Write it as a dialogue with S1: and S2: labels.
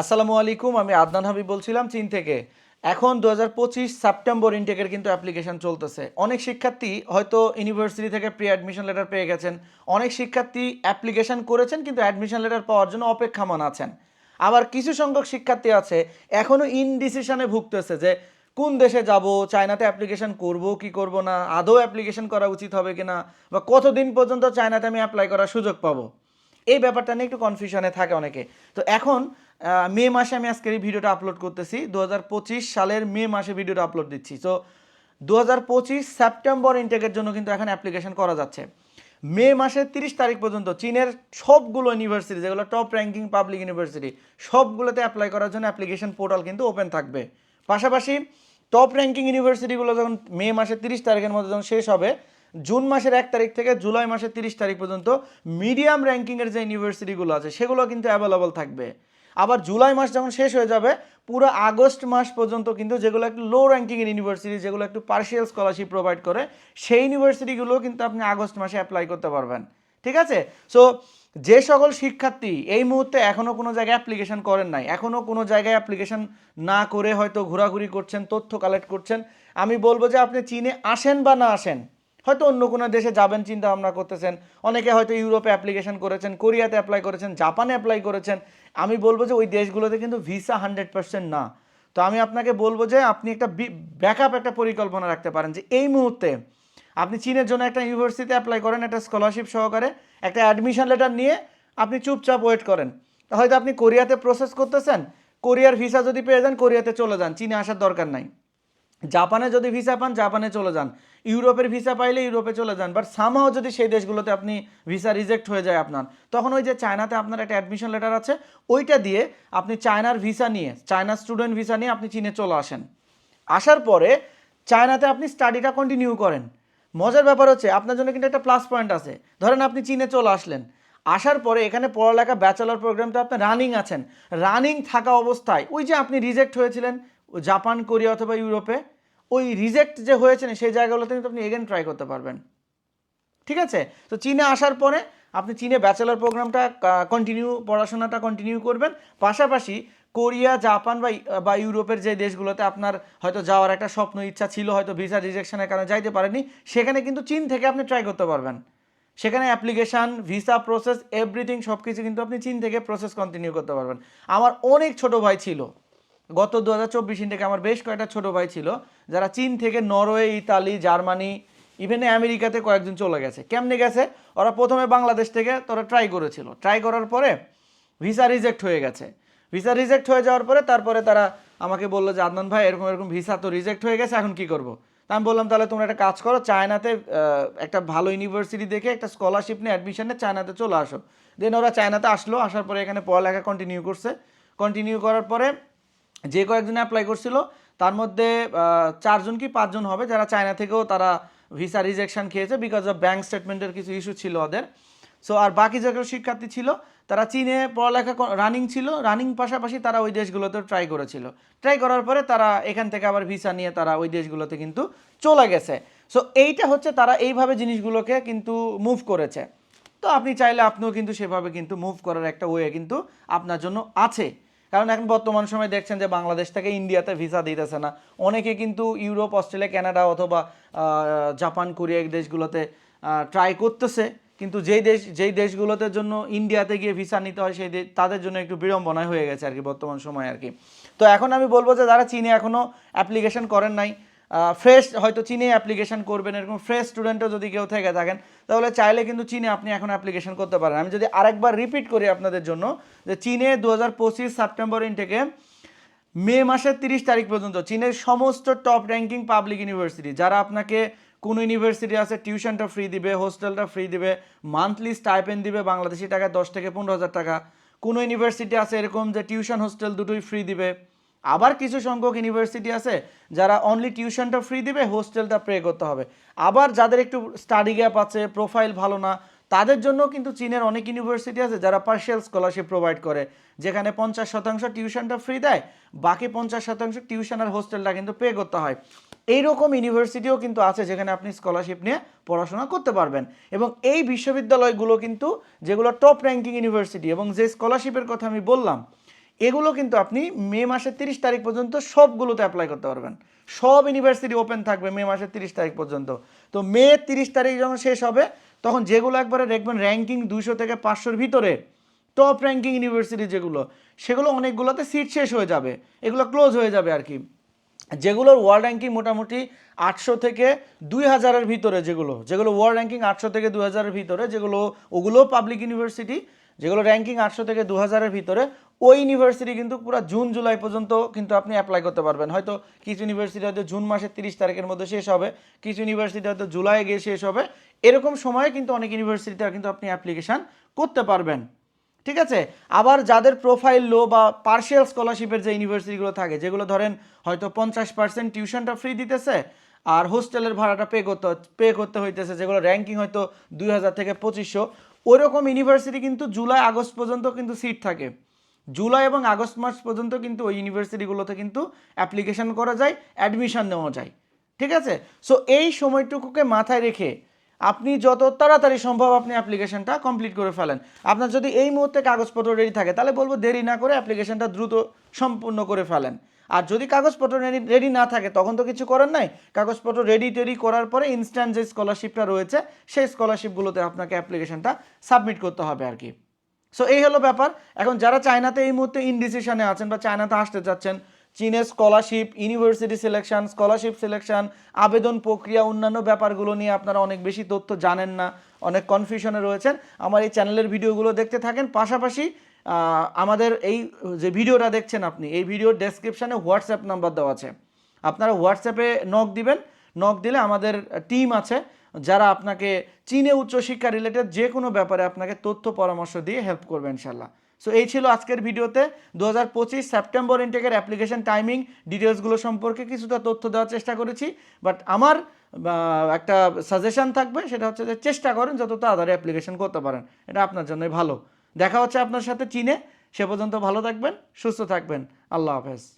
S1: আসসালামু আলাইকুম, আমি আদনান হাবিব বলছিলাম চীন থেকে। এখন দু হাজার পঁচিশ সেপ্টেম্বর ইনটেকের কিন্তু অ্যাপ্লিকেশন চলতেছে। অনেক শিক্ষার্থী হয়তো ইউনিভার্সিটি থেকে প্রি অ্যাডমিশন লেটার পেয়ে গেছেন। অনেক শিক্ষার্থী অ্যাপ্লিকেশন করেছেন কিন্তু অ্যাডমিশন লেটার পাওয়ার জন্য অপেক্ষামান আছেন। আবার কিছু সংখ্যক শিক্ষার্থী আছে এখনও ইনডিসিশনে ভুগতেছে যে কোন দেশে যাব, চায়নাতে অ্যাপ্লিকেশন করব কি করব না, আদৌ অ্যাপ্লিকেশন করা উচিত হবে কিনা, বা কতদিন পর্যন্ত চায়নাতে আমি অ্যাপ্লাই করার সুযোগ পাবো। এই ব্যাপারটা নিয়ে একটু কনফিউশনে থাকে অনেকে। তো এখন মে মাসে আমি আজকের এই ভিডিওটা আপলোড করতেছি। দু হাজার পঁচিশ সালের মে মাসে ভিডিওটা আপলোড দিচ্ছি। দুহাজার পঁচিশ সেপ্টেম্বর ইনটেকের জন্য কিন্তু এখন অ্যাপ্লিকেশন করা যাচ্ছে। মে মাসের তিরিশ তারিখ পর্যন্ত চীনের সবগুলো ইউনিভার্সিটি যেগুলো টপ র্যাঙ্কিং পাবলিক ইউনিভার্সিটি সবগুলোতে অ্যাপ্লাই করার জন্য অ্যাপ্লিকেশন পোর্টাল কিন্তু ওপেন থাকবে। পাশাপাশি টপ র্যাঙ্কিং ইউনিভার্সিটিগুলো যখন মে মাসের তিরিশ তারিখের মধ্যে যখন শেষ হবে, জুন মাসের এক তারিখ থেকে জুলাই মাসের তিরিশ তারিখ পর্যন্ত মিডিয়াম র্যাঙ্কিংয়ের যে ইউনিভার্সিটিগুলো আছে, সেগুলো কিন্তু অ্যাভেলেবল থাকবে। আবার জুলাই মাস যখন শেষ হয়ে যাবে, পুরো আগস্ট মাস পর্যন্ত কিন্তু যেগুলো একটু লো র্যাঙ্কিংয়ের ইউনিভার্সিটি যেগুলো একটু পার্শিয়াল স্কলারশিপ প্রোভাইড করে, সেই ইউনিভার্সিটিগুলো কিন্তু আপনি আগস্ট মাসে অ্যাপ্লাই করতে পারবেন। ঠিক আছে? সো যে সকল শিক্ষার্থী এই মুহূর্তে এখনও কোনো জায়গায় অ্যাপ্লিকেশন করেন নাই এখনও কোনো জায়গায় অ্যাপ্লিকেশন না করে হয়তো ঘোরাঘুরি করছেন, তথ্য কালেক্ট করছেন, আমি বলব যে আপনি চীনে আসেন বা না আসেন হয়তো অন্য কোনো দেশে যাবেন চিন্তা ভাবনা করতেছেন। অনেকে হয়তো ইউরোপে অ্যাপ্লিকেশন করেছেন, কোরিয়াতে অ্যাপ্লাই করেছেন, জাপানে অ্যাপ্লাই করেছেন। আমি বলব যে ওই দেশগুলোতে কিন্তু ভিসা হান্ড্রেড পার্সেন্ট না। তো আমি আপনাকে বলব যে আপনি একটা ব্যাকআপ একটা পরিকল্পনা রাখতে পারেন যে এই মুহূর্তে আপনি চীনের জন্য একটা ইউনিভার্সিটিতে অ্যাপ্লাই করেন, একটা স্কলারশিপ সহকারে, একটা অ্যাডমিশন লেটার নিয়ে আপনি চুপচাপ ওয়েট করেন। হয়তো আপনি কোরিয়াতে প্রসেস করতেছেন, কোরিয়ার ভিসা যদি পেয়ে যান, কোরিয়াতে চলে যান, চীনে আসার দরকার নাই। জাপানে যদি ভিসা পান, জাপানে চলে যান। ইউরোপের ভিসা পাইলে ইউরোপে চলে যান বাট সামহাও যদি সেই দেশগুলোতে আপনি ভিসা রিজেক্ট হয়ে যায় আপনার, তখন ওই যে চায়নাতে আপনার একটা অ্যাডমিশন লেটার আছে, ওইটা দিয়ে আপনি চায়নার ভিসা নিয়ে চায়নার স্টুডেন্ট ভিসা নিয়ে আপনি চীনে চলে আসেন। আসার পরে চায়নাতে আপনি স্টাডিটা কন্টিনিউ করেন। মজার ব্যাপার হচ্ছে, আপনার জন্য কিন্তু একটা প্লাস পয়েন্ট আছে। ধরেন আপনি চীনে চলে আসলেন। আসার পরে এখানে পড়ালেখা ব্যাচেলর প্রোগ্রামটা আপনি রানিং আছেন। রানিং থাকা অবস্থায়, ওই যে আপনি রিজেক্ট হয়েছিলেন জাপান, কোরিয়া অথবা ইউরোপে ওই রিজেক্ট যে হয়েছেন সেই জায়গাগুলোতে কিন্তু আপনি এগেন ট্রাই করতে পারবেন। ঠিক আছে? তো চীনে আসার পরে আপনি চীনে ব্যাচেলর প্রোগ্রামটা কন্টিনিউ পড়াশোনাটা কন্টিনিউ করবেন। পাশাপাশি কোরিয়া, জাপান বা বা ইউরোপের যে দেশগুলোতে আপনার হয়তো যাওয়ার একটা স্বপ্ন, ইচ্ছা ছিল, হয়তো ভিসা রিজেকশনের কারণে যাইতে পারেনি সেখানে কিন্তু চীন থেকে আপনি ট্রাই করতে পারবেন। সেখানে অ্যাপ্লিকেশান ভিসা প্রসেস এভরিথিং সব কিছু কিন্তু আপনি চীন থেকে প্রসেস কন্টিনিউ করতে পারবেন। আমার অনেক ছোট ভাই ছিল। গত দু হাজার চব্বিশ থেকে আমার বেশ কয়েকটা ছোট ভাই ছিল, যারা চীন থেকে নরওয়ে, ইতালি, জার্মানি ইভেন আমেরিকাতে কয়েকজন চলে গেছে। কেমনে গেছে? ওরা প্রথমে বাংলাদেশ থেকে তোরা ট্রাই করেছিল। ট্রাই করার পরে ভিসা রিজেক্ট হয়ে গেছে। ভিসা রিজেক্ট হয়ে যাওয়ার পরে তারপরে তারা আমাকে বলল যে, আদনান ভাই, এরকম এরকম ভিসা তো রিজেক্ট হয়ে গেছে, এখন কি করব? তা আমি বললাম, তাহলে তোমরা একটা কাজ করো, চায়নাতে একটা ভালো ইউনিভার্সিটি দেখে একটা স্কলারশিপ নিয়ে অ্যাডমিশনে চায়নাতে চলে আসো। দেন ওরা চায়নাতে আসলো, আসার পরে এখানে পড়ালেখা কন্টিনিউ করছে। কন্টিনিউ করার পরে যে কয়েকজন অ্যাপ্লাই করছিল, তার মধ্যে চারজন কি পাঁচজন হবে যারা চায়না থেকেও তারা ভিসা রিজেকশন খেয়েছে বিকজ অফ ব্যাঙ্ক স্টেটমেন্টের কিছু ইস্যু ছিল ওদের। সো আর বাকি যেগুলো শিক্ষার্থী ছিল, তারা চীনে পড়ালেখা রানিং ছিল রানিং পাশাপাশি তারা ওই দেশগুলোতেও ট্রাই করেছিল। ট্রাই করার পরে তারা এখান থেকে আবার ভিসা নিয়ে তারা ওই দেশগুলোতে কিন্তু চলে গেছে। সো এইটা হচ্ছে তারা এইভাবে জিনিসগুলোকে কিন্তু মুভ করেছে। তো আপনি চাইলে আপনিও কিন্তু সেভাবে কিন্তু মুভ করার একটা ওয়ে কিন্তু আপনার জন্য আছে। কারণ এখন বর্তমান সময় দেখছেন যে বাংলাদেশ থেকে ইন্ডিয়াতে ভিসা দিতেছে না। অনেকে কিন্তু ইউরোপ, অস্ট্রেলিয়া, কানাডা অথবা জাপান, কোরিয়া এই দেশগুলোতে ট্রাই করতেছে। কিন্তু যেই দেশ, যেই দেশগুলোতে জন্য ইন্ডিয়াতে গিয়ে ভিসা নিতে হয়, সেই তাদের জন্য একটু বিড়ম্বনায় হয়ে গেছে আর কি বর্তমান সময় আর কি। তো এখন আমি বলব যে যারা চীনে এখনও অ্যাপ্লিকেশন করেন নাই ফ্রেশ হয়তো চীনে অ্যাপ্লিকেশন করবেন, এরকম ফ্রেশ স্টুডেন্টও যদি কেউ থেকে থাকেন, তাহলে চাইলে কিন্তু চীনে আপনি এখন অ্যাপ্লিকেশন করতে পারেন। আমি যদি আরেকবার রিপিট করি আপনাদের জন্য, যে চীনে দু হাজার পঁচিশ সেপ্টেম্বর ইনটেকে মে মাসের তিরিশ তারিখ পর্যন্ত চীনের সমস্ত টপ র্যাঙ্কিং পাবলিক ইউনিভার্সিটি যারা আপনাকে কোন ইউনিভার্সিটি আছে টিউশনটা ফ্রি দিবে হোস্টেলটা ফ্রি দিবে মান্থলি স্টাইপেন্ড দিবে বাংলাদেশি টাকা দশ থেকে পনেরো হাজার টাকা, কোনো ইউনিভার্সিটি আছে এরকম যে টিউশন হোস্টেল দুটোই ফ্রি দিবে আবার কিছু সংখ্যক ইউনিভার্সিটি আছে যারা অনলি টিউশনটা ফ্রি দিবে হোস্টেলটা পে করতে হবে। আবার যাদের একটু স্টাডি গ্যাপ আছে প্রোফাইল ভালো না, তাদের জন্য কিন্তু চীনের অনেক ইউনিভার্সিটি আছে যারা পার্শিয়াল স্কলারশিপ প্রোভাইড করে, যেখানে পঞ্চাশ শতাংশ টিউশনটা ফ্রি দেয়, বাকি পঞ্চাশ শতাংশ টিউশন আর হোস্টেলটা কিন্তু পে করতে হয়। এইরকম ইউনিভার্সিটিও কিন্তু আছে যেখানে আপনি স্কলারশিপ নিয়ে পড়াশোনা করতে পারবেন। এবং এই বিশ্ববিদ্যালয়গুলো কিন্তু যেগুলো টপ র্যাঙ্কিং ইউনিভার্সিটি এবং যে স্কলারশিপের কথা আমি বললাম এগুলো কিন্তু আপনি মে মাসের তিরিশ তারিখ পর্যন্ত সবগুলোতে অ্যাপ্লাই করতে পারবেন। সব ইউনিভার্সিটি ওপেন থাকবে মে মাসের তিরিশ তারিখ পর্যন্ত। তো মে তিরিশ তারিখ যখন শেষ হবে, তখন যেগুলো একবারে দেখবেন র্যাঙ্কিং দুশো থেকে পাঁচশোর ভিতরে টপ র্যাঙ্কিং ইউনিভার্সিটি যেগুলো, সেগুলো অনেকগুলোতে সিট শেষ হয়ে যাবে। এগুলো ক্লোজ হয়ে যাবে আর কি। যেগুলোর ওয়ার্ল্ড র্যাঙ্কিং মোটামুটি আটশো থেকে দুই হাজারের ভিতরে যেগুলো যেগুলো ওয়ার্ল্ড র্যাঙ্কিং আটশো থেকে দুই হাজারের ভিতরে, যেগুলো, ওগুলো পাবলিক ইউনিভার্সিটি যেগুলো র্যাঙ্কিং আটশো থেকে দু হাজারের ভিতরে ওই ইউনিভার্সিটি কিন্তু পুরো জুন জুলাই পর্যন্ত কিন্তু আপনি অ্যাপ্লাই করতে পারবেন। হয়তো কিছু ইউনিভার্সিটি হয়তো জুন মাসের তিরিশ তারিখের মধ্যে শেষ হবে, কিছু ইউনিভার্সিটি হয়তো জুলাই গিয়ে শেষ হবে। এরকম সময়ে কিন্তু অনেক ইউনিভার্সিটিতে কিন্তু আপনি অ্যাপ্লিকেশান করতে পারবেন। ঠিক আছে? আবার যাদের প্রোফাইল লো বা পার্শিয়াল স্কলারশিপের যে ইউনিভার্সিটিগুলো থাকে, যেগুলো ধরেন হয়তো পঞ্চাশ পার্সেন্ট টিউশনটা ফ্রি দিতেছে, আর হোস্টেলের ভাড়াটা পে করতে পে করতে হইতেছে, যেগুলো র্যাঙ্কিং হয়তো দুই হাজার থেকে পঁচিশশো, ওইরকম ইউনিভার্সিটি কিন্তু জুলাই আগস্ট পর্যন্ত কিন্তু সিট থাকে। জুলাই এবং আগস্ট মাস পর্যন্ত কিন্তু ওই ইউনিভার্সিটিগুলোতে কিন্তু অ্যাপ্লিকেশন করা যায়, অ্যাডমিশান নেওয়া যায়। ঠিক আছে? সো এই সময়টুকুকে মাথায় রেখে আপনি যত তাড়াতাড়ি সম্ভব আপনি অ্যাপ্লিকেশনটা কমপ্লিট করে ফেলেন। আপনার যদি এই মুহূর্তে কাগজপত্র রেডি থাকে, তাহলে বলব দেরি না করে অ্যাপ্লিকেশনটা দ্রুত সম্পূর্ণ করে ফেলেন। আর যদি কাগজপত্র রেডি রেডি না থাকে, তখন তো কিছু করার নাই। কাগজপত্র রেডি টেডি করার পরে ইনস্ট্যান্ট যে স্কলারশিপটা রয়েছে, সেই স্কলারশিপগুলোতে আপনাকে অ্যাপ্লিকেশনটা সাবমিট করতে হবে আর কি। সো এই হলো ব্যাপার। এখন যারা চায়নাতে এই মুহূর্তে ইনডিসিশনে আছেন বা চায়নাতে আসতে চাচ্ছেন চীনের scholarship university selection scholarship selection আবেদন প্রক্রিয়া, অন্যান্য ব্যাপারগুলো নিয়ে আপনারা অনেক বেশি তথ্য জানেন না, অনেক কনফিউশনে রয়েছেন। আমার এই চ্যানেলের ভিডিওগুলো দেখতে থাকেন। পাশাপাশি আমাদের এই যে ভিডিওটা দেখছেন আপনি, এই ভিডিওর ডেসক্রিপশানে হোয়াটসঅ্যাপ নাম্বার দেওয়া আছে। আপনারা হোয়াটসঅ্যাপে নক দিবেন। নক দিলে আমাদের টিম আছে। যারা আপনাকে চীনে উচ্চশিক্ষা রিলেটেড যে কোনো ব্যাপারে আপনাকে তথ্য পরামর্শ দিয়ে হেল্প করবে ইনশাল্লাহ সো এই ছিল আজকের ভিডিওতে। দু হাজার পঁচিশ সেপ্টেম্বর ইনটেকের অ্যাপ্লিকেশন টাইমিং ডিটেলসগুলো সম্পর্কে কিছুটা তথ্য দেওয়ার চেষ্টা করেছি। বাট আমার একটা সাজেশন থাকবে, সেটা হচ্ছে যে চেষ্টা করেন যত তাড়াতাড়ি অ্যাপ্লিকেশন করতে পারেন। এটা আপনার জন্যই ভালো। দেখা হচ্ছে আপনার সাথে চীনে। সে পর্যন্ত ভালো থাকবেন, সুস্থ থাকবেন। আল্লাহ হাফেজ।